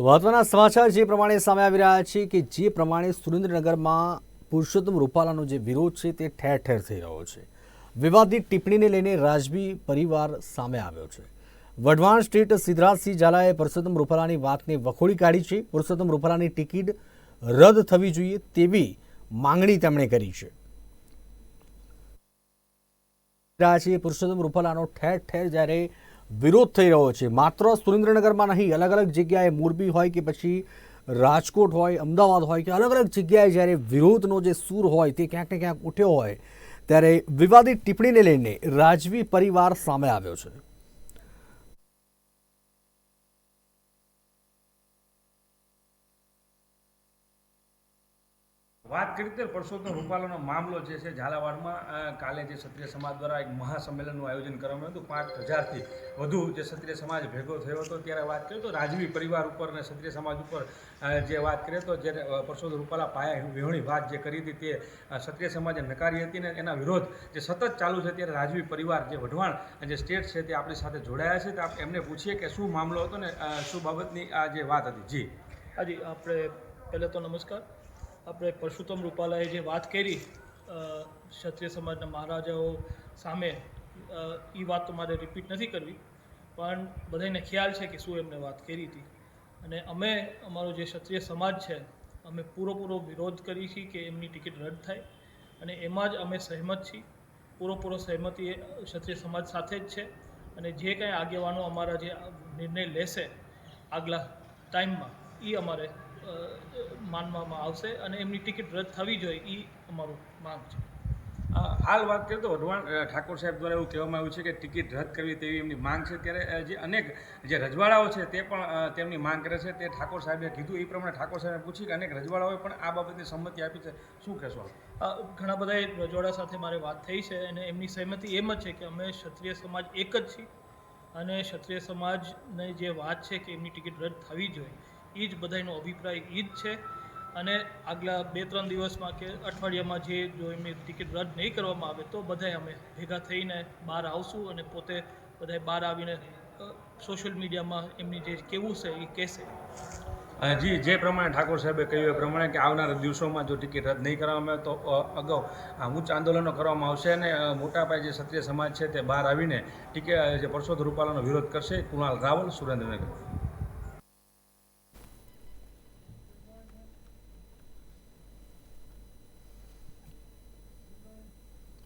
તો મહત્વના સમાચાર જે પ્રમાણે સામે આવી રહ્યા છે કે જે પ્રમાણે સુરેન્દ્રનગરમાં પુરુષોત્તમ રૂપાલાનો જે વિરોધ છે તે ઠેર ઠેર થઈ રહ્યો છે. વિવાદિત ટિપ્પણીને લઈને રાજવી પરિવાર સામે આવ્યો છે. વઢવાણ સ્ટેટ સિદ્ધરાજસિંહ ઝાલાએ પુરુષોત્તમ રૂપાલાની વાતને વખોડી કાઢી છે. પુરુષોત્તમ રૂપાલાની ટિકિટ રદ થવી જોઈએ તેવી માંગણી તેમણે કરી છે. રહ્યા છે પુરુષોત્તમ રૂપાલાનો ઠેર ઠેર જ્યારે વિરોધ થઈ રહ્યો છે. માત્ર સુરેન્દ્રનગરમાં નહીં અલગ અલગ જગ્યાએ મોરબી હોય કે પછી રાજકોટ હોય, અમદાવાદ હોય કે અલગ અલગ જગ્યાએ જ્યારે વિરોધનો જે સૂર હોય તે ક્યાંક ને ક્યાંક ઉઠ્યો હોય, ત્યારે વિવાદિત ટિપ્પણીને લઈને રાજવી પરિવાર સામે આવ્યો છે. વાત કરી તે પરસોત્તમ રૂપાલાનો મામલો જે છે ઝાલાવાડમાં કાલે જે ક્ષત્રિય સમાજ દ્વારા એક મહાસંમેલનનું આયોજન કરવામાં હતું. પાંચ હજારથી વધુ જે ક્ષત્રિય સમાજ ભેગો થયો હતો ત્યારે વાત કરીએ તો રાજવી પરિવાર ઉપર અને ક્ષત્રિય સમાજ ઉપર જે વાત કરીએ તો જ્યારે પરસોત્તમ રૂપાલા પાયા વિહોણી વાત જે કરી હતી તે ક્ષત્રિય સમાજે નકારી હતી ને એના વિરોધ જે સતત ચાલુ છે ત્યારે રાજવી પરિવાર જે વઢવાણ જે સ્ટેટ છે તે આપણી સાથે જોડાયા છે. તો એમને પૂછીએ કે શું મામલો હતો ને શું બાબતની આ જે વાત હતી? જી. હાજી, આપણે પહેલાં તો નમસ્કાર. આપણે પરશુત્તમ રૂપાલાએ જે વાત કરી ક્ષત્રિય સમાજના મહારાજાઓ સામે એ વાત તો મારે રિપીટ નથી કરવી, પણ બધાને ખ્યાલ છે કે શું એમને વાત કરી હતી. અને અમે, અમારો જે ક્ષત્રિય સમાજ છે, અમે પૂરેપૂરો વિરોધ કરી છીએ કે એમની ટિકિટ રદ થાય, અને એમાં જ અમે સહેમત છીએ. પૂરેપૂરો સહેમતી એ ક્ષત્રિય સમાજ સાથે જ છે, અને જે કાંઈ આગેવાનો અમારા જે નિર્ણય લેશે આગલા ટાઈમમાં એ અમારે માનવામાં આવશે અને એમની ટિકિટ રદ થવી જોઈએ એ અમારું માંગ છે. હાલ વાત કરીએ તો વઢવાણ ઠાકોર સાહેબ દ્વારા એવું કહેવામાં આવ્યું છે કે ટિકિટ રદ કરવી તેવી એમની માંગ છે. ત્યારે જે અનેક જે રજવાડાઓ છે તે પણ તેમની માંગ કરે છે. તે ઠાકોર સાહેબે કીધું એ પ્રમાણે ઠાકોર સાહેબે પૂછ્યું કે અનેક રજવાડાઓએ પણ આ બાબતની સંમતિ આપી છે. શું કહેશો ઘણા બધા રજવાડા સાથે મારે વાત થઈ છે અને એમની સહમતિ એમ જ છે કે અમે ક્ષત્રિય સમાજ એક જ છીએ. અને ક્ષત્રિય સમાજની જે વાત છે કે એમની ટિકિટ રદ થવી જોઈએ એ જ બધાનો અભિપ્રાય એ જ છે. અને આગલા બે ત્રણ દિવસમાં કે અઠવાડિયામાં જે જો એમની ટિકિટ રદ નહીં કરવામાં આવે તો બધાય અમે ભેગા થઈને બહાર આવશું અને પોતે બધાય બહાર આવીને સોશિયલ મીડિયામાં એમની જે કેવું છે એ કહેશે. જી, જે પ્રમાણે ઠાકોર સાહેબે કહ્યું એ પ્રમાણે કે આવનારા દિવસોમાં જો ટિકિટ રદ નહીં કરવામાં આવે તો અગાઉ ઉચ્ચ આંદોલનો કરવામાં આવશે અને મોટા પાયે જે ક્ષત્રિય સમાજ છે તે બહાર આવીને ટિકિટ, જે પરસોદ રૂપાલાનો વિરોધ કરશે. કુણાલ રાવલ સુરેન્દ્રનગર.